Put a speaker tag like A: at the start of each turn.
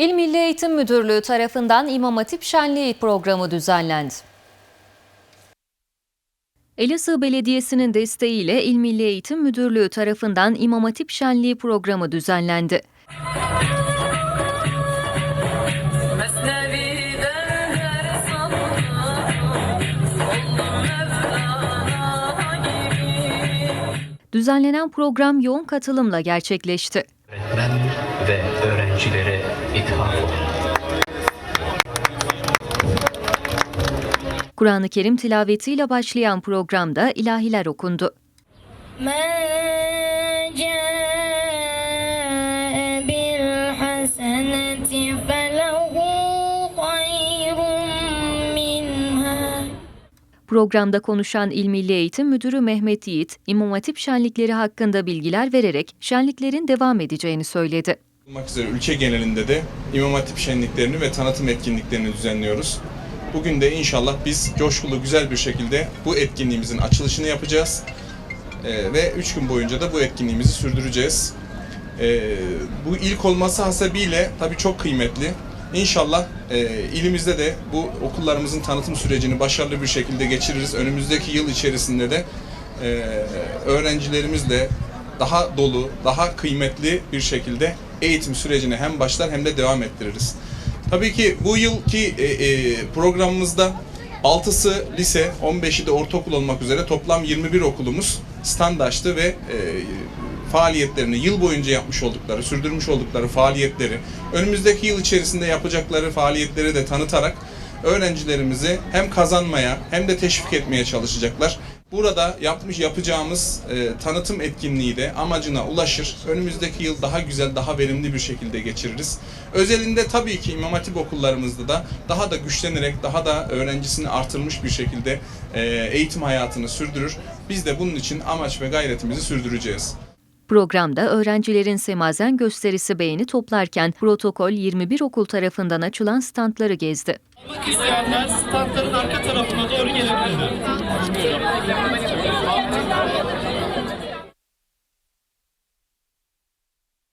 A: İl Milli Eğitim Müdürlüğü tarafından İmam Hatip Şenliği programı düzenlendi. Elazığ Belediyesi'nin desteğiyle İl Milli Eğitim Müdürlüğü tarafından İmam Hatip Şenliği programı düzenlendi. Düzenlenen program yoğun katılımla gerçekleşti.
B: Öğretmen ve öğrencilere ithaf.
A: Kur'an-ı Kerim tilavetiyle başlayan programda ilahiler okundu.
C: من
A: Programda konuşan İl Milli Eğitim Müdürü Mehmet Yiğit, İmam Hatip şenlikleri hakkında bilgiler vererek şenliklerin devam edeceğini söyledi.
D: olmak üzere ülke genelinde de İmam Hatip şenliklerini ve tanıtım etkinliklerini düzenliyoruz. Bugün de inşallah biz coşkulu güzel bir şekilde bu etkinliğimizin açılışını yapacağız. Ee, ve 3 gün boyunca da bu etkinliğimizi sürdüreceğiz. Ee, bu ilk olması hasebiyle tabii çok kıymetli. İnşallah e, ilimizde de bu okullarımızın tanıtım sürecini başarılı bir şekilde geçiririz. Önümüzdeki yıl içerisinde de e, öğrencilerimizle daha dolu, daha kıymetli bir şekilde eğitim sürecine hem başlar hem de devam ettiririz. Tabii ki bu yılki e, e, programımızda 6'sı lise, 15'i de ortaokul olmak üzere toplam 21 okulumuz stand açtı ve e, faaliyetlerini yıl boyunca yapmış oldukları, sürdürmüş oldukları faaliyetleri, önümüzdeki yıl içerisinde yapacakları faaliyetleri de tanıtarak öğrencilerimizi hem kazanmaya hem de teşvik etmeye çalışacaklar. Burada yapmış yapacağımız e, tanıtım etkinliği de amacına ulaşır. Önümüzdeki yıl daha güzel, daha verimli bir şekilde geçiririz. Özelinde tabii ki İmam Hatip okullarımızda da daha da güçlenerek, daha da öğrencisini artırmış bir şekilde e, eğitim hayatını sürdürür. Biz de bunun için amaç ve gayretimizi sürdüreceğiz.
A: Programda öğrencilerin semazen gösterisi beğeni toplarken protokol 21 okul tarafından açılan standları gezdi.
E: İsteyenler standların arka tarafına doğru gelebilirler.